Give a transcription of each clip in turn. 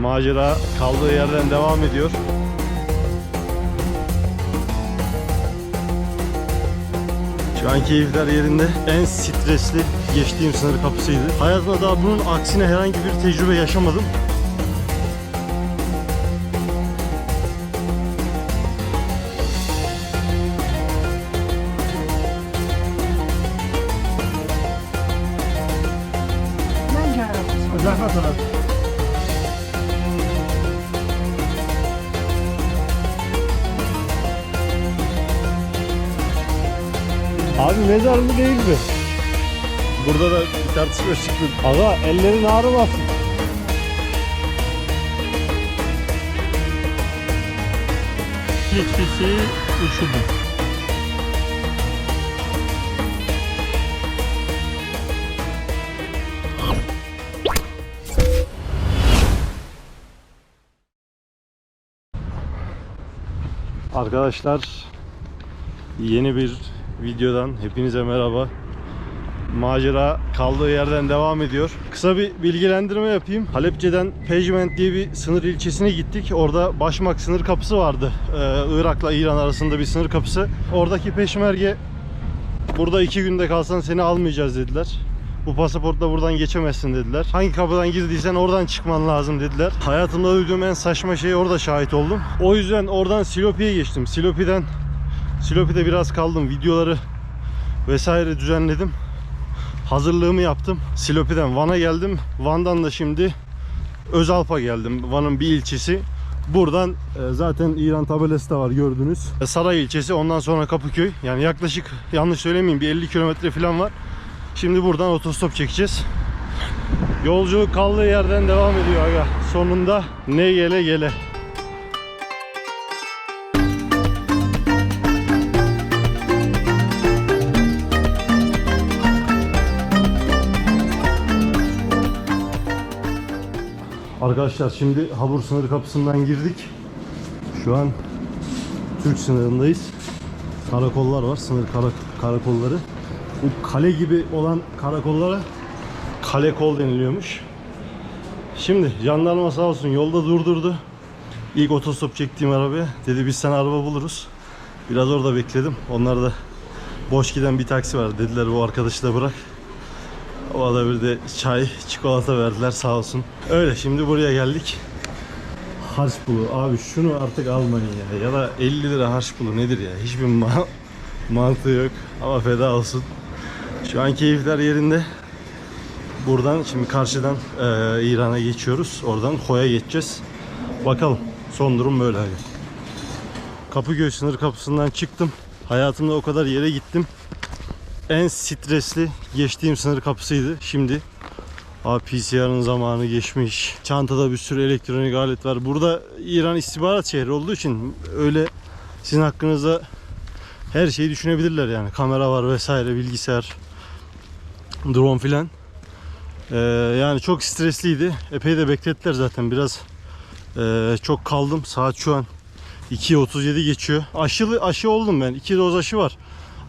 Macera kaldığı yerden devam ediyor. Şu an keyifler yerinde. En stresli geçtiğim sınır kapısıydı. Hayatımda daha bunun aksine herhangi bir tecrübe yaşamadım. Mezar mı değil mi? Burada da bir tartışma çıktı. Aga ellerin ağrımasın. Geçisi uçudu. Arkadaşlar yeni bir videodan hepinize merhaba. Macera kaldığı yerden devam ediyor. Kısa bir bilgilendirme yapayım. Halepçe'den Pejment diye bir sınır ilçesine gittik. Orada Başmak sınır kapısı vardı. Ee, Irak'la İran arasında bir sınır kapısı. Oradaki peşmerge burada iki günde kalsan seni almayacağız dediler. Bu pasaportla buradan geçemezsin dediler. Hangi kapıdan girdiysen oradan çıkman lazım dediler. Hayatımda duyduğum en saçma şeye orada şahit oldum. O yüzden oradan Silopi'ye geçtim. Silopi'den Silopi'de biraz kaldım. Videoları vesaire düzenledim. Hazırlığımı yaptım. Silopi'den Van'a geldim. Van'dan da şimdi Özalp'a geldim. Van'ın bir ilçesi. Buradan e, zaten İran tabelası da var gördünüz. E, Saray ilçesi ondan sonra Kapıköy. Yani yaklaşık yanlış söylemeyeyim bir 50 kilometre falan var. Şimdi buradan otostop çekeceğiz. Yolculuk kaldığı yerden devam ediyor aga. Sonunda ne gele gele. Arkadaşlar şimdi Habur sınır kapısından girdik. Şu an Türk sınırındayız. Karakollar var, sınır kara- karakolları. Bu kale gibi olan karakollara kale kol deniliyormuş. Şimdi jandarma sağ olsun yolda durdurdu. İlk otostop çektiğim arabaya dedi biz sana araba buluruz. Biraz orada bekledim. Onlar da boş giden bir taksi var. Dediler bu arkadaşı da bırak. O bir de çay, çikolata verdiler sağ olsun. Öyle şimdi buraya geldik. Harç pulu. Abi şunu artık almayın ya. Ya da 50 lira harç pulu nedir ya? Hiçbir ma- mantığı yok. Ama feda olsun. Şu an keyifler yerinde. Buradan şimdi karşıdan eee, İran'a geçiyoruz. Oradan Hoya geçeceğiz. Bakalım. Son durum böyle. Kapıköy sınır kapısından çıktım. Hayatımda o kadar yere gittim. En stresli geçtiğim sınır kapısıydı. Şimdi Abi PCR'ın zamanı geçmiş. Çantada bir sürü elektronik alet var. Burada İran istihbarat şehri olduğu için öyle sizin hakkınızda her şeyi düşünebilirler yani. Kamera var vesaire, bilgisayar, drone filan. Ee, yani çok stresliydi. Epey de beklettiler zaten. Biraz ee, çok kaldım. Saat şu an 2.37 geçiyor. Aşılı aşı oldum ben. 2 doz aşı var.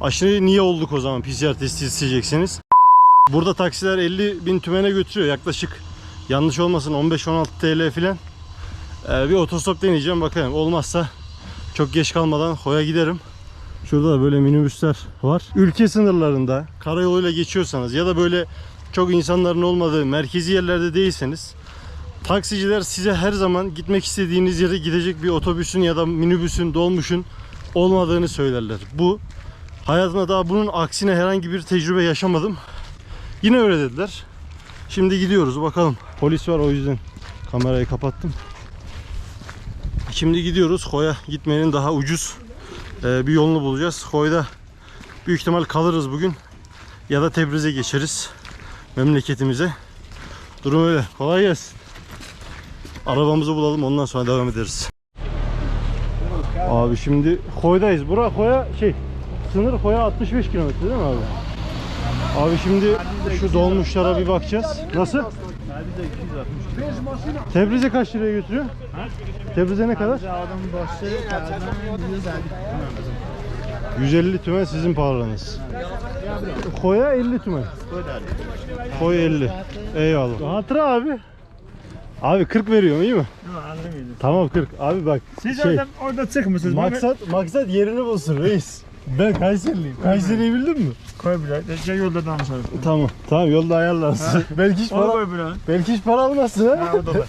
Aşı niye olduk o zaman PCR testi isteyecekseniz? Burada taksiler 50 bin tümene götürüyor yaklaşık. Yanlış olmasın 15-16 TL filan. Ee, bir otostop deneyeceğim bakalım. Olmazsa çok geç kalmadan Hoya giderim. Şurada da böyle minibüsler var. Ülke sınırlarında karayoluyla geçiyorsanız ya da böyle çok insanların olmadığı merkezi yerlerde değilseniz taksiciler size her zaman gitmek istediğiniz yere gidecek bir otobüsün ya da minibüsün, dolmuşun olmadığını söylerler. Bu hayatımda daha bunun aksine herhangi bir tecrübe yaşamadım. Yine öyle dediler. Şimdi gidiyoruz bakalım. Polis var o yüzden kamerayı kapattım. Şimdi gidiyoruz. Koya gitmenin daha ucuz e, bir yolunu bulacağız. Koyda büyük ihtimal kalırız bugün. Ya da Tebriz'e geçeriz. Memleketimize. Durum öyle. Kolay gelsin. Arabamızı bulalım ondan sonra devam ederiz. Abi şimdi Koy'dayız. Bura Koy'a şey sınır Koy'a 65 kilometre değil mi abi? Abi şimdi şu dolmuşlara bir bakacağız. Nasıl? Tebriz'e kaç liraya götürüyor? Tebriz'e ne kadar? Adamın başı yerden 150 tümen sizin paranız. Koya 50 tümen. Koy 50. Eyvallah. Hatıra abi. Abi 40 veriyorum iyi mi? Tamam 40. Abi bak Siz şey, orada, orada çıkmışsınız. maksat, maksat yerini bulsun reis. Ben Kayserliyim. Kayseri'yi bildin mi? Koy biraz. Şey yolda danışalım. Tamam. Tamam yolda ayarlarsın. belki hiç Onu para, koy biraz. belki hiç para almazsın ha. Ha o da var.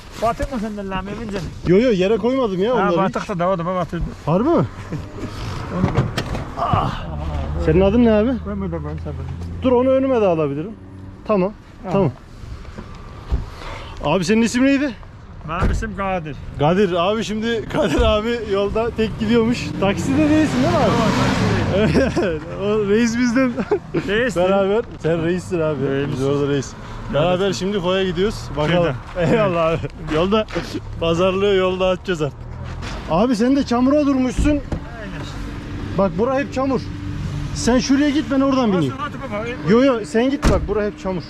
Mı senden lan canım? Yo yo yere koymadım ya Ha onları. hiç. batık da o da batırdı. Harbi mi? Onu koy. Senin adın ne abi? Koy burada koy sabır. Dur onu önüme de alabilirim. Tamam. Tamam. Abi senin ismin neydi? Benim isim Kadir. Kadir abi şimdi Kadir abi yolda tek gidiyormuş. Takside değilsin değil mi abi? Evet. O reis bizden Reis. beraber. Sen reissin abi. Reis. Biz orada reis. Beraber şimdi koya gidiyoruz. Bakalım. Eyvallah abi. Yolda pazarlığı yolda açacağız artık. Abi sen de çamura durmuşsun. Aynen. Bak bura hep çamur. Sen şuraya git ben oradan bineyim. Yo yo sen git bak bura hep çamur.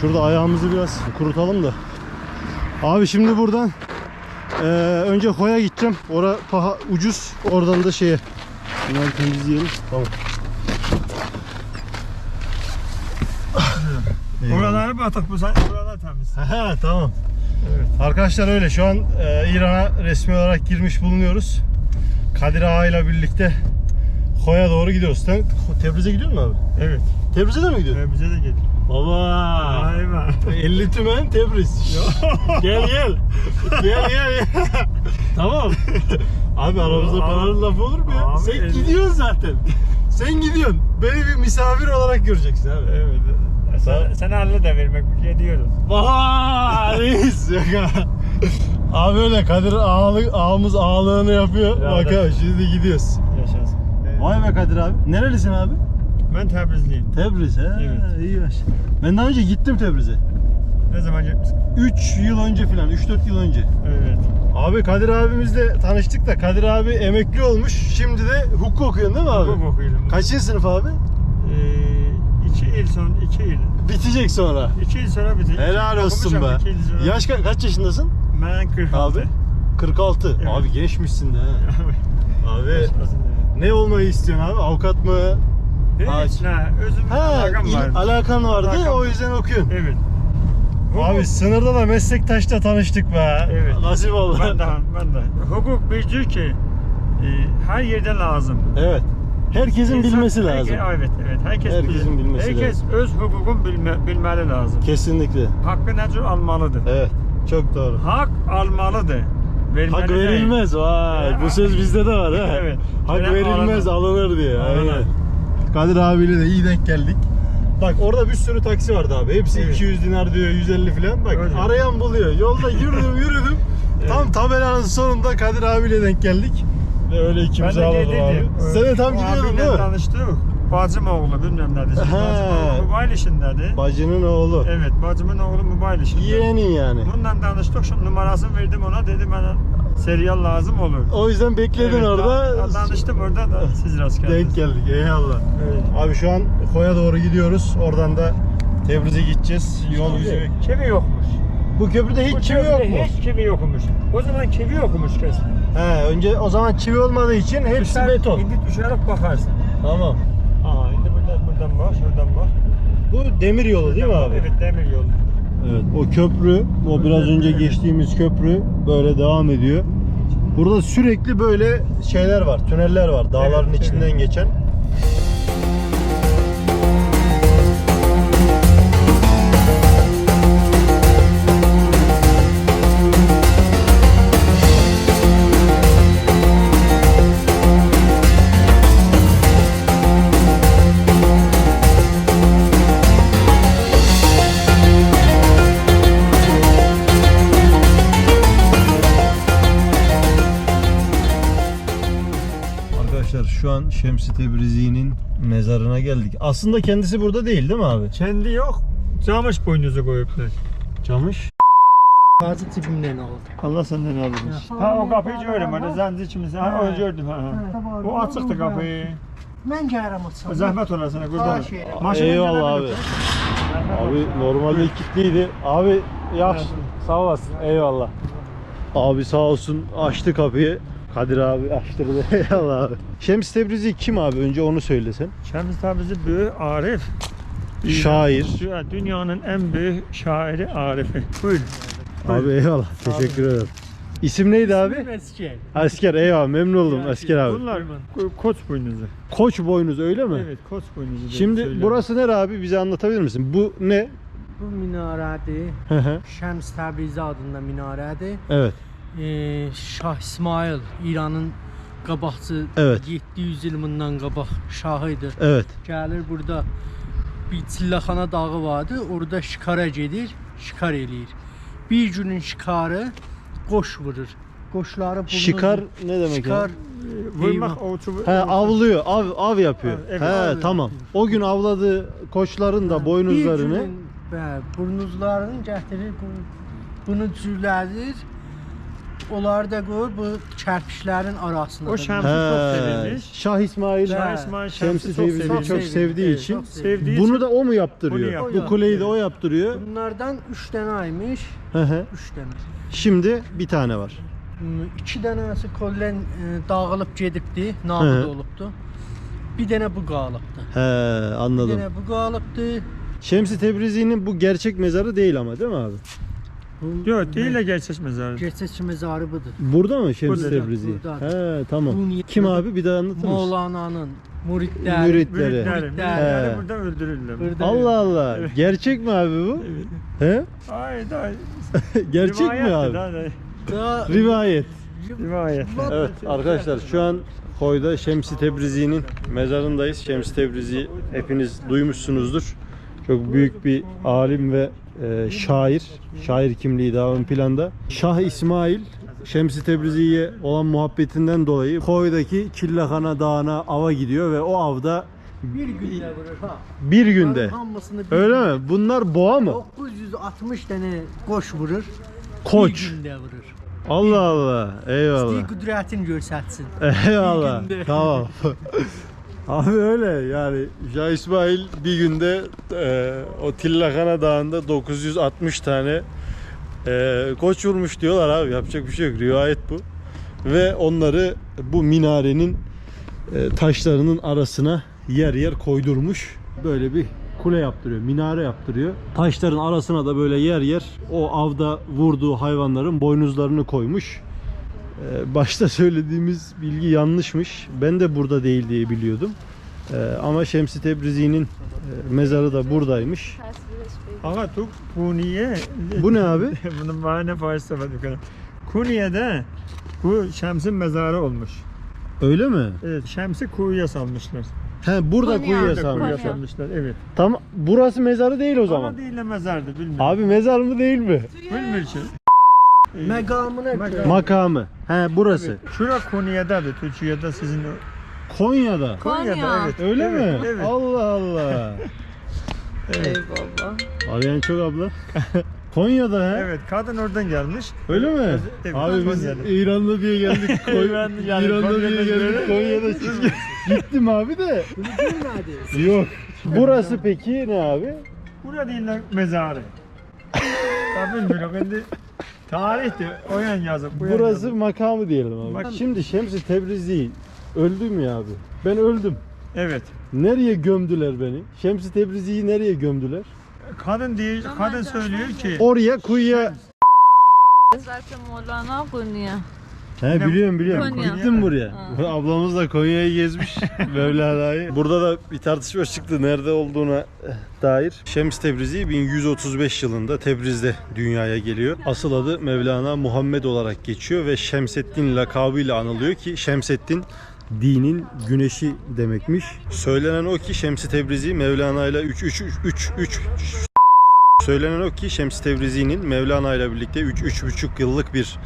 Şurada ayağımızı biraz kurutalım da. Abi şimdi buradan eee, önce koya gideceğim. Ora paha ucuz. Oradan da şeye. Bunları temizleyelim. Tamam. Buraları batık bu say- buralar temiz. Ha tamam. Evet. Arkadaşlar öyle şu an eee, İran'a resmi olarak girmiş bulunuyoruz. Kadir Ağa ile birlikte Koya doğru gidiyoruz. Sen Tebriz'e gidiyor musun abi? Evet. Tebriz'e de mi gidiyorsun? Bize de gel. Baba. Ayva. 50 tümen Tebriz. gel gel. Gel gel. tamam. Abi aramızda paranın lafı olur mu ya? Abi Sen elli- gidiyorsun zaten. Sen gidiyorsun. Beni bir misafir olarak göreceksin abi. Evet. Sen, sen halle de vermek bir şey diyoruz. Vaa reis. Abi öyle Kadir ağalık, ağamız ağalığını yapıyor. Ya Bak da- abi şimdi gidiyoruz. Yaşasın. Vay be Kadir abi. Nerelisin abi? Ben Tebrizliyim. Tebriz. He, Evet. iyi yaş. Ben daha önce gittim Tebriz'e. Ne zaman gitmişsin? 3 yıl önce falan, 3-4 yıl önce. Evet. Abi Kadir abimizle tanıştık da Kadir abi emekli olmuş. Şimdi de hukuk okuyorsun değil mi abi? Hukuk okuyorum. Kaçıncı sınıf abi? Ee, iki yıl sonra, iki yıl. Bitecek sonra. İki yıl sonra bizi. Helal olsun be. Iki yıl sonra. Yaş ka- kaç yaşındasın? Ben 46. Abi 46. Evet. Abi gençmişsin de ha. Abi ne olmayı istiyorsun abi? Avukat mı? Hiç ne, özüm Ha, alakam il- var. alakan vardı Alakam. o yüzden okuyorsun. Evet. Abi sınırda da meslektaşla tanıştık be. Evet. Nasip oldu. Ben de, ben de. Hukuk bir diyor ki e, her yerde lazım. Evet. Herkesin İnsan- bilmesi herke- lazım. evet, evet. Herkes Herkesin bilir. bilmesi Herkes öz hukukun bilme, bilmeli lazım. Kesinlikle. Hakkı necur almalıdır. Evet. Çok doğru. Hak almalıdır. Vermeli Hak değil. verilmez. Vay. Bu söz bizde de var ha. Evet. Hak Öyle verilmez alınır. alınır diye. Alınır. Aynen. Kadir abiyle de iyi denk geldik. Bak orada bir sürü taksi vardı abi. Hepsi Evet. 200 dinar diyor, 150 falan. Bak Öyle. arayan buluyor. Yolda yürüdüm yürüdüm. Tam tabelanın sonunda Kadir abiyle denk geldik. Ve öyle de aldım abi. Sen de tam gidiyordun değil mi? tanıştık. Bacım oğlu bilmem. Şimdi Ha. Bacım oğlu mobil işindedir. Bacının oğlu. Evet bacımın oğlu mobil işinde. Yeğenin yani. Bundan tanıştık. Şimdi numarasını verdim ona. Dedi bana serial lazım olur. O yüzden bekledin Evet, orada. da- Tanıştım orada da siz rast geldiniz. Denk geldik. Eyvallah. Evet. Abi şu an Koya doğru gidiyoruz. Oradan da Tebriz'e gideceğiz. Yol bek- Çivi yokmuş. Bu köprüde hiç Bu çivi yok? Hiç çivi yokmuş. O zaman çivi yokmuş kesin. He, önce o zaman çivi olmadığı için hepsi Düşer- beton. İndi düşerek bakarsın. Tamam. Buradan bak, şuradan bak. Bu demir yolu değil mi Şuradan abi? Evet demir yolu. Evet. O köprü, o biraz önce geçtiğimiz köprü böyle devam ediyor. Burada sürekli böyle şeyler var, tüneller var. Dağların Evet, içinden evet. geçen. Şemsi Tebrizi'nin mezarına geldik. Aslında kendisi burada değil değil mi abi? Kendi yok. Camış boynuzu koyuplar. Camış. Bazı tipimden oldu. Allah senden razı olsun. Ha o kapıyı gördüm. Hani zanzi içimizi. Ha o gördüm. Ha. O açıktı kapıyı. Ben gelirim o Zahmet ola sana Ha, kurban. Maşını Eyvallah abi. Abi normalde kilitliydi. Abi yaş sağ olasın. Eyvallah. Abi sağ olsun açtı kapıyı. Kadir abi açtırdı. Eyvallah abi. Şems Tebrizi kim abi? Önce onu söylesen. Şems Tabrizi büyük Arif. Şair. Dü- Dünyanın en büyük şairi Arif'i. Buyurun. Abi eyvallah. Teşekkür ederim. İsim neydi abi? Eski. Asker eyvallah memnun oldum Asker abi. Bunlar ko- koç boynuzu. Koç boynuz öyle mi? Evet koç boynuzu. Şimdi burası nere abi? Bize anlatabilir misin? Bu ne? Bu hı. Şəms Təbrizi adında minarədir. evet. Ee, Şah İsmail İranın qabaqçı Evet. 700 il bundan qabaq şahı idi. Evet. Gəlir burada bir çilləxana dağı vardı. Orada şikara gedir, şikar eləyir. Bir günün şikarı qoş vurur. Qoşları burnunu Şikar ne demek Şikar ya? vurmak. He avlıyor. Av av yapıyor. Evet, He av tamam. O gün avladığı koçların da boynuzlarını Bir günün, hə, burnuzlarını gətirir, bunu, bunu cürlədir. Onları da qoyur bu kərpişlərin arasına. O şəmsi He, çok sevilmiş. Şah İsmail Şah İsmail Şemsi Şemsi çok çok sevdiği sevdi. için Evet, çok Sevdiği bunu için da o mu yaptırıyor? Bunu yaptırıyor. Bu kuleyi de o yaptırıyor. Bunlardan 3 dənə aymış, Hı hı. 3 dənə. Şimdi bir tane var. 2 dənəsi kollen e, dağılıb gedibdi, Hı. nabud olubdu. Bir dənə bu qalıbdı. He Bir anladım. dənə bu qalıbdı. Şemsi Tebrizi'nin bu gerçek mezarı değil ama değil mi abi? Bu Yok değil de gerçek mezarı. Gerçək məzarı budur. Burada mı Şemsi Burada, Tebrizi? burada. He tamam. Kim abi bir daha anlatır mısın? Mevlana'nın muridləri. Mürit. Müritleri. Müritler. Müritleri burada öldürürler. Burada- Allah Allah. Evet. Gerçek mi abi bu? Evet. He? Ay da Gerçek mi abi? da, da. Da Rivayet. Rivayet. Evet arkadaşlar şu an Koy'da Şemsi Tebrizi'nin mezarındayız. Şemsi Tebrizi hepiniz duymuşsunuzdur. Çok büyük bir alim ve e, şair. Şair kimliği daha ön planda. Şah İsmail Şemsi Tebrizi'ye olan muhabbetinden dolayı Koy'daki Killahana Dağı'na ava gidiyor ve o avda bir gündə vurur ha. bir günde. Bir Öyle mi? Bunlar boğa mı? 960 dənə qoş vurur. Koç. Bir gündə vurur. Allah Allah. Eyvallah. İstəyir qüdrətini göstərsin. Eyvallah. Günde. Tamam. Abi öyle yani Şah İsmail bir günde e, o Tillakana Dağı'nda 960 tane e, koç vurmuş diyorlar abi. Yapacak bir şey yok rivayet bu. Ve onları bu minarenin e, taşlarının arasına yer yer koydurmuş. Böyle bir kule yaptırıyor minare yaptırıyor. Taşların arasına da böyle yer yer o avda vurduğu hayvanların boynuzlarını koymuş başta söylediğimiz bilgi yanlışmış. Ben de burada değil diye biliyordum. Ee, ama Şemsi Tebrizi'nin e, mezarı da buradaymış. Ağa tu Kuniye. Bu ne abi? Bunun bana ne faydası var bu kadar. Kuniye'de bu Şems'in mezarı olmuş. Öyle mi? Evet Şems'i kuyuya salmışlar. He burada Konya. kuyuya sarmış. Kuyuya salmışlar evet. Tamam burası mezarı değil o zaman. Ama değil de mezardı bilmiyorum. Abi mezar mı değil mi? Bilmiyorum Məqamına Məqam. görə. Makamı. He burası. Şura Konya'dadır. Türkiye'de sizin. Konya'da. Konya. Konya'da evet. Öyle evet, mi? Evet. Allah Allah. evet. Eyvallah. Arayan çok abla. Konya'da he. Evet, kadın oradan gelmiş. Öyle mi? Evet, Abi biz Konya'da. İranlı diye geldik. Koy- İran- yani İranlı diye Konya'da geldik. Konya'da siz Gittim abi de. Bunu. Yok. Burası peki ne abi? Burada değil de mezarı. Tabii bilmiyorum. Şimdi tarihte o yan yazıp bu yan Burası yazıp. makamı diyelim abi. Bak- Şimdi Şemsi Tebrizi öldü mü ya abi? Ben öldüm. Evet. Nereye gömdüler beni? Şemsi Tebrizi'yi nereye gömdüler? Kadın diye kadın söylüyor ki Oraya kuyuya... Zaten Mevlana Konya. He biliyorum biliyorum. Konya. Gittim buraya. Ha. Ablamız da Konya'yı gezmiş. Mevlana'yı. Burada da bir tartışma çıktı nerede olduğuna dair. Şems Tebrizi 1135 yılında Tebriz'de dünyaya geliyor. Asıl adı Mevlana Muhammed olarak geçiyor ve Şemseddin lakabıyla anılıyor ki Şemseddin dinin güneşi demekmiş. Söylenen o ki Şems-i Tebrizi Mevlana ile 3 3 3 3 Söylenen o ki Şems Tebrizi'nin Mevlana ile birlikte 3-3,5 yıllık bir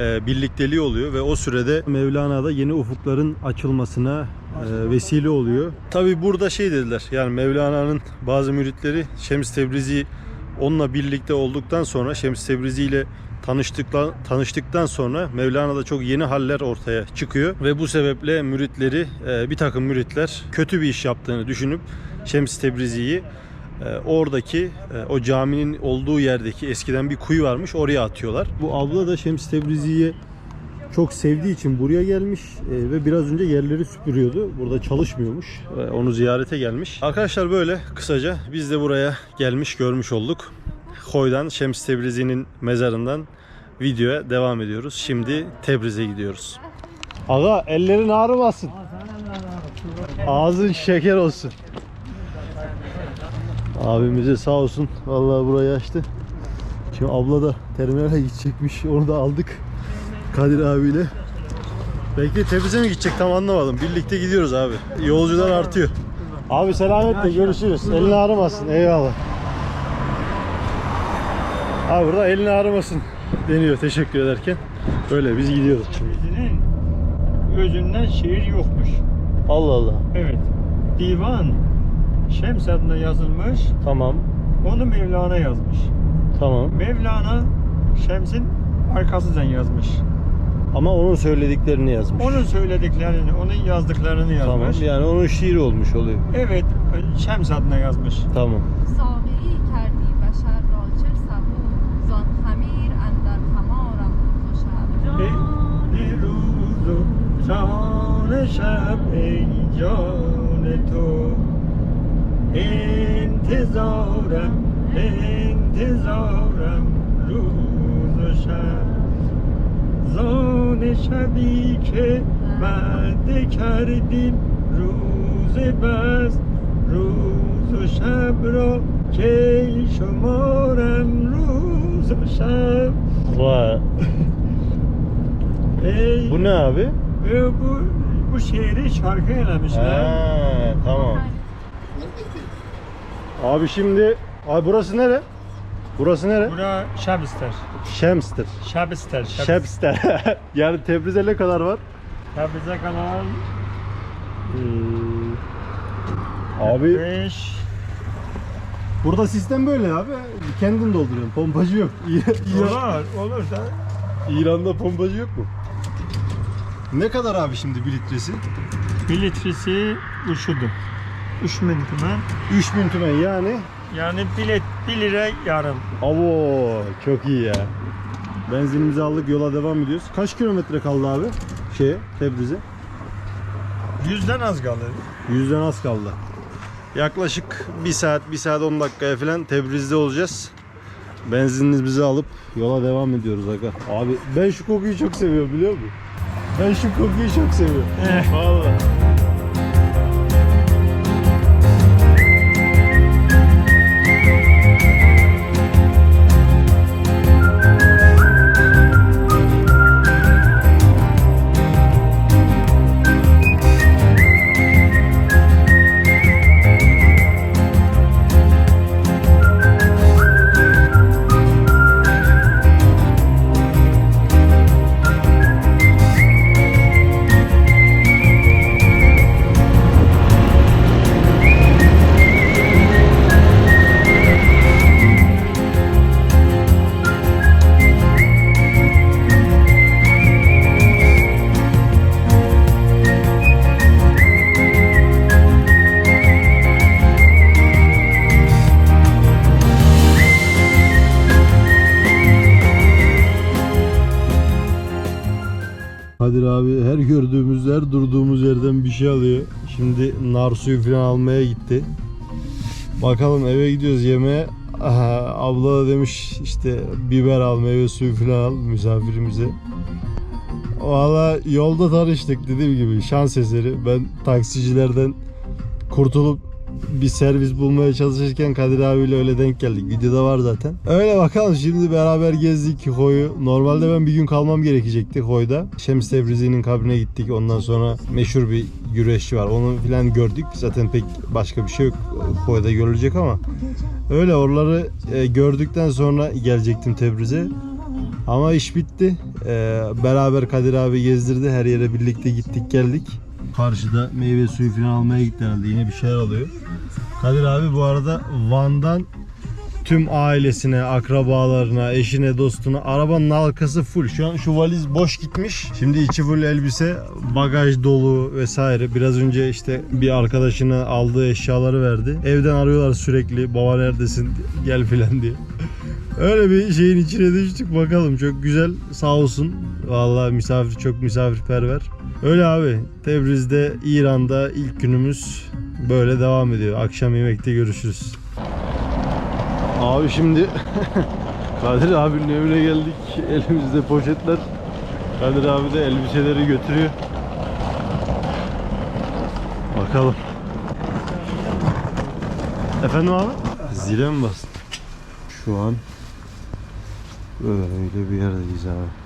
e, birlikteliği oluyor ve o sürede Mevlana'da yeni ufukların açılmasına e, vesile oluyor. Tabi burada şey dediler yani Mevlana'nın bazı müritleri Şems Tebrizi onunla birlikte olduktan sonra Şems Tebrizi ile tanıştıkla, tanıştıktan sonra Mevlana'da çok yeni haller ortaya çıkıyor ve bu sebeple müritleri e, bir takım müritler kötü bir iş yaptığını düşünüp Şems Tebrizi'yi oradaki e, o caminin olduğu yerdeki eskiden bir kuyu varmış oraya atıyorlar. Bu abla da Şems Tebrizi'yi çok sevdiği için buraya gelmiş e, ve biraz önce yerleri süpürüyordu. Burada çalışmıyormuş. E, onu ziyarete gelmiş. Arkadaşlar böyle kısaca biz de buraya gelmiş görmüş olduk. Hoy'dan Şems Tebrizi'nin mezarından videoya devam ediyoruz. Şimdi Tebriz'e gidiyoruz. Aga ellerin ağrımasın. Ağzın şeker olsun. Abimize sağ olsun. Vallahi burayı açtı. Şimdi abla da terminale gidecekmiş. Onu da aldık. Kadir abiyle. Belki Tebriz'e mi gidecek tam anlamadım. Birlikte gidiyoruz abi. Yolcular artıyor. Abi selametle görüşürüz. Elini ağrımasın. Eyvallah. Abi burada elini ağrımasın deniyor teşekkür ederken. Böyle biz gidiyoruz şimdi. Özünden şiir yokmuş. Allah Allah. Evet. Divan Şems adına yazılmış. Tamam. Onu Mevlana yazmış. Tamam. Mevlana Şems'in arkasından yazmış. Ama onun söylediklerini yazmış. Onun söylediklerini, onun yazdıklarını Tamam. yazmış. Yani onun şiiri olmuş oluyor. Evet, Şems adına yazmış. Tamam. ساقی کردی بشر را چه سبو زان خمیر اندر خمارم خوشم ای روز و جان شب ای جان تو انتظارم انتظارم روز و شب زان شبی که وعده کردیم روز بس روز و شب را که شمارم روز و شب Vay. Ey, Bu ne abi? e, bu, bu şiiri şarkı eləmişler. Ha, tamam. Abi şimdi abi burası nere? Burası nere? Bura Şabister. Şems'tir. Şabister. Şems'tir. yani Tebriz'e ne kadar var? Şabize kanal Hmm. Abi 5. burada sistem böyle abi. Kendin dolduruyorsun. Pompacı yok. İran, Olur, olur da. İran'da pompacı yok mu? Ne kadar abi şimdi bir litresi? Bir litresi uşudu. 3 bin tümen. 3000 tümen yani. Yani bir, lit, 1 lira yarım. Avo çok iyi ya. Benzinimizi aldık yola devam ediyoruz. Kaç kilometre kaldı abi? Şeye Tebriz'e? Yüzden az kalır. Yüzden az kaldı. Yaklaşık 1 saat, 1 saat 10 dakikaya falan Tebriz'de olacağız. Benzinimizi alıp yola devam ediyoruz aga. Abi ben şu kokuyu çok seviyorum biliyor musun? Ben şu kokuyu çok seviyorum. Vallahi. Gördüğümüz her durduğumuz yerden bir şey alıyor. Şimdi nar suyu falan almaya gitti. Bakalım eve gidiyoruz yemeğe. Aha, abla da demiş işte biber al meyve suyu falan al misafirimize. Valla yolda tanıştık dediğim gibi şans eseri. Ben taksicilerden kurtulup bir servis bulmaya çalışırken Kadir abiyle öyle denk geldik. Videoda var zaten. Öyle bakalım şimdi beraber gezdik Hoy'u. Normalde ben bir gün kalmam gerekecekti Hoy'da. Şems Tebrizi'nin kabrine gittik. Ondan sonra meşhur bir güreşçi var. Onu filan gördük. Zaten pek başka bir şey yok Hoy'da görülecek ama. Öyle oraları e, gördükten sonra gelecektim Tebriz'e. Ama iş bitti. E, beraber Kadir abi gezdirdi. Her yere birlikte gittik geldik. Karşıda meyve suyu falan almaya gitti herhalde. Yine bir şeyler alıyor. Kadir abi bu arada Van'dan tüm ailesine, akrabalarına, eşine, dostuna arabanın arkası full. Şu an şu valiz boş gitmiş. Şimdi içi full elbise, bagaj dolu vesaire. Biraz önce işte bir arkadaşına aldığı eşyaları verdi. Evden arıyorlar sürekli. Baba neredesin? Gel filan diye. Öyle bir şeyin içine düştük bakalım. Çok güzel sağ olsun. Vallahi misafir çok misafirperver. Öyle abi. Tebriz'de İran'da ilk günümüz böyle devam ediyor. Akşam yemekte görüşürüz. Abi şimdi Kadir abinin evine geldik. Elimizde poşetler. Kadir abi de elbiseleri götürüyor. Bakalım. Efendim abi? Zile mi bastın? Şu an böyle bir yerdeyiz abi.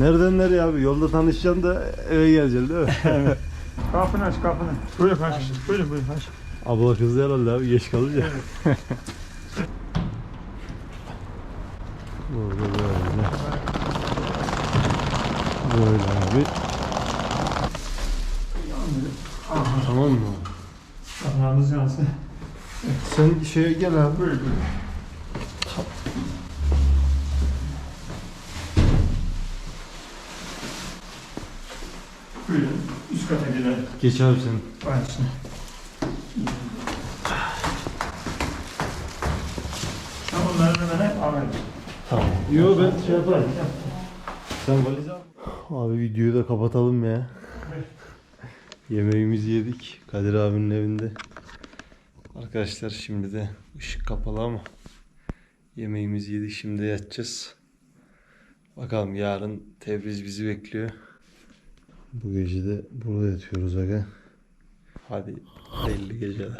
Nereden nereye abi? Yolda tanışacaksın da eve geleceksin değil mi? Kapını aç kapını. Buyurun aç. Buyurun buyurun aç. Abla kızdı herhalde abi geç kalınca. Burada böyle. Böyle abi. Tamam mı? Allah'ınız yansın. Sen şeye gel abi. Buyurun buyurun. Buyurun. Üst kata gidelim. Geç abi sen. Açsın. Ha bunları da ben hep alayım. Tamam. Yo ben şey yaparım. Sen valiz al. Abi videoyu da kapatalım ya. Yemeğimizi yedik Kadir abinin evinde. Arkadaşlar şimdi de ışık kapalı ama yemeğimizi yedik şimdi yatacağız. Bakalım yarın Tebriz bizi bekliyor. Bu gece de burada yatıyoruz aga. Hadi belli geceler.